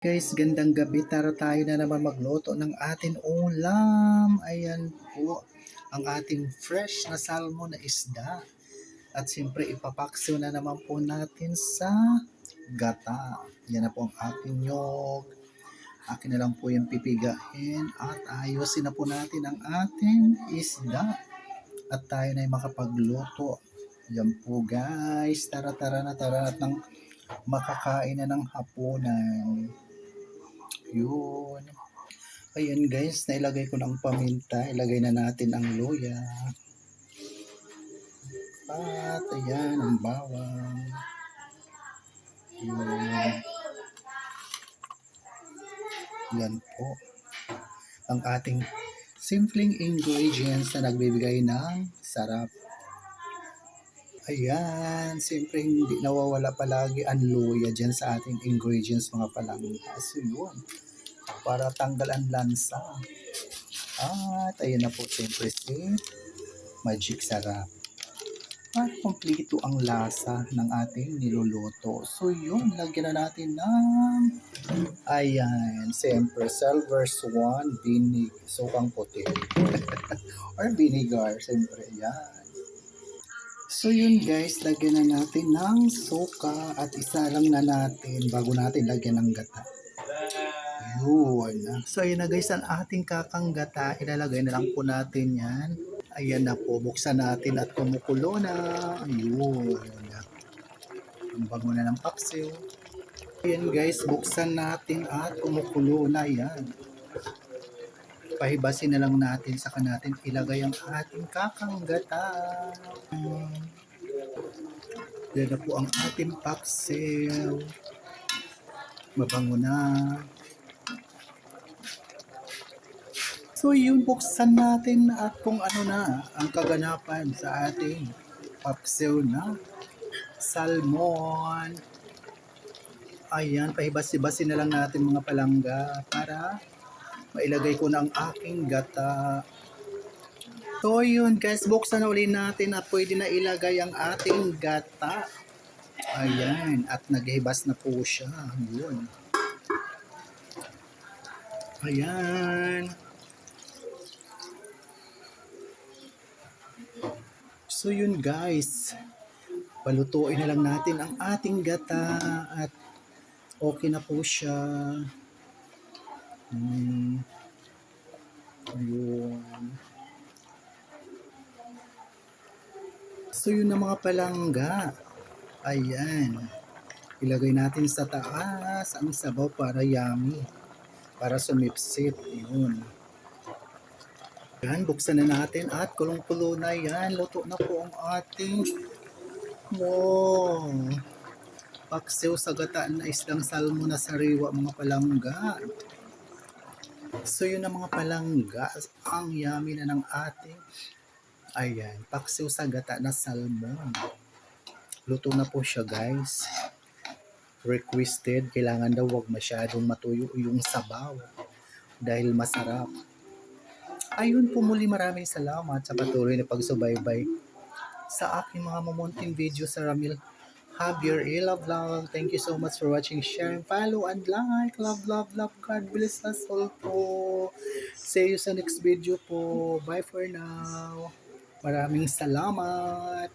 Guys, gandang gabi. Tara tayo na naman magluto ng ating ulam. Ayan po, ang ating fresh na salmon na isda. At siyempre, ipapaksiw na naman po natin sa gata. Yan na po ang ating nyog. Akin na lang po yung pipigain at ayusin na po natin ang ating isda. At tayo na ay makapagluto. Yan po guys. Tara, tara na, tara at nang makakain na ng hapunan. Yun. Ayan guys, nailagay ko ng paminta. Ilagay na natin ang luya. At ayan, ang bawang. Yun. Yan po. Ang ating simpleng ingredients na nagbibigay ng sarap. Ayan, siyempre hindi nawawala palagi ang luya dyan sa ating ingredients mga palangga. So yun, para tanggal ang lansa. At ayan na po siyempre si Magic Sarap. Para kompleto ang lasa ng ating niluluto. So yun, lagyan na natin ng ayan, siyempre silver swan vinegar, sukang puti. Or vinegar, siyempre, yan. So yun guys, lagyan na natin ng suka at isa lang na natin bago natin lagyan ng gata. Yun. So yun na guys, ang ating kakang gata, ilalagay na lang po natin yan. Ayan na po, buksan natin at kumukulo na. Ayun. Ang bango na ng paksiw. Ayan guys, buksan natin at kumukulo na yan. Pahibasin na lang natin, saka natin ilagay ang ating kakang gata. Yan na po ang ating paksiw. Mabango na. So yun, buksan natin at kung ano na ang kaganapan sa ating paksiw na salmon. Ayan, pahibasi-basi na lang natin mga palangga para mailagay ko na ang aking gata. So yun guys, buksan na uli natin at pwede na ilagay ang ating gata. Ayan, at naghibas na po siya. Yun. Ayan. So yun guys, palutuin na lang natin ang ating gata at okay na po siya. Hmm. Ayun. So yun na mga palangga. Ayan. Ilagay natin sa taas ang sabaw para yummy. Para sumipsip. Yun. Yan, buksan na natin at kulong-kulo na yan. Luto na po ang ating wow. Paksiw sa gataan na islang salmo na sariwa mga palangga. So yun ang mga palangga. Ang yummy na ng ating ayan, paksiw sa gata na salmon. Luto na po siya guys. Requested, kailangan daw wag masyadong matuyo yung sabaw dahil masarap. Ayun po muli maraming salamat sa patuloy na pagsubaybay sa aking mga mamunting video sa Ramil Javier A. Love Love. Thank you so much for watching, share, follow, and like. Love, love, love. God bless us all po. See you sa next video po. Bye for now. Maraming salamat.